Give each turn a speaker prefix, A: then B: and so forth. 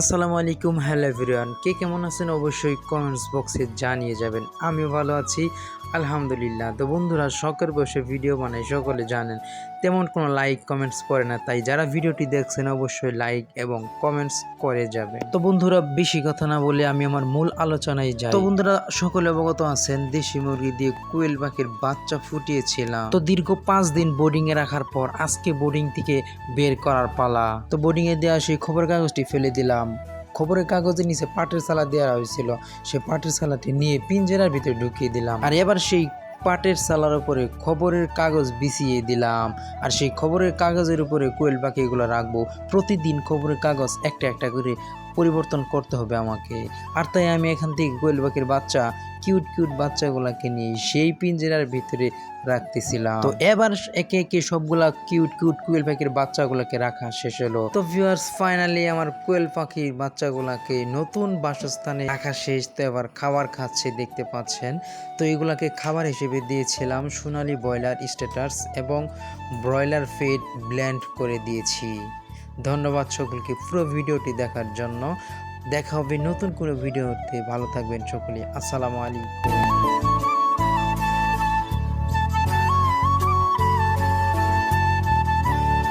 A: আসসালামু আলাইকুম, hello everyone. কে কেমন আছেন অবশ্যই কমেন্টস বক্সে জানিয়ে যাবেন। আমি ভালো আছি। আলহামদুলিল্লাহ। তো বন্ধুরা, শখের বসে ভিডিও বানাই, সকলে জানেন, তেমন কোনো লাইক কমেন্টস করে না। তাই যারা ভিডিওটি দেখছেন, অবশ্যই লাইক এবং কমেন্টস করে যাবেন। তো বন্ধুরা, বেশি কথা না বলে আমি আমার মূল আলোচনায় যাই। তো বন্ধুরা, সকলে অবগত আছেন, দেশি মুরগি দিয়ে কুয়েল পাখির বাচ্চা ফুটিয়েছিলাম। তো দীর্ঘ পাঁচ দিন বোর্ডিং এ রাখার পর আজকে বোর্ডিং থেকে বের করার পালা। তো বোর্ডিং এ দেওয়া সেই খবর কাগজটি ফেলে দিলাম। খবরের কাগজের নিচে পাটের সালা দেওয়া হয়েছিল। সে পাটের সালাটি নিয়ে পিঞ্জেরার ভিতরে ঢুকিয়ে দিলাম। আর এবার সেই পাটের সালার উপরে খবরের কাগজ বিছিয়ে দিলাম। আর সেই খবরের কাগজের উপরে কোয়েল পাখি এগুলো রাখব। প্রতিদিন খবরের কাগজ একটা একটা করে পরিবর্তন করতে হবে আমাকে। আর তাই আমি এখান থেকে কোয়েল পাখির বাচ্চা কিউট কিউট বাচ্চাগুলাকে নিয়ে সেই পিঞ্জেরার ভিতরে রাখতেছিলাম। তো এবার একে একে সবগুলা কিউট কিউট কোয়েল পাখির বাচ্চাগুলোকে রাখা শেষ হলো। তো ভিউয়ার্স ফাইনালি আমার কোয়েল পাখির বাচ্চাগুলাকে নতুন বাসস্থানে রাখা শেষ। তো এবার খাবার খাচ্ছে দেখতে পাচ্ছেন। তো এগুলাকে খাবার হিসেবে দিয়েছিলাম সোনালি ব্রয়লার স্ট্যাটাস এবং ব্রয়লার ফিড ব্ল্যান্ড করে দিয়েছি। ধন্যবাদ সকলকে পুরো ভিডিওটি দেখার জন্য। দেখা হবে নতুন কোনো ভিডিওতে। ভালো থাকবেন সকলে। আসসালামু আলাইকুম।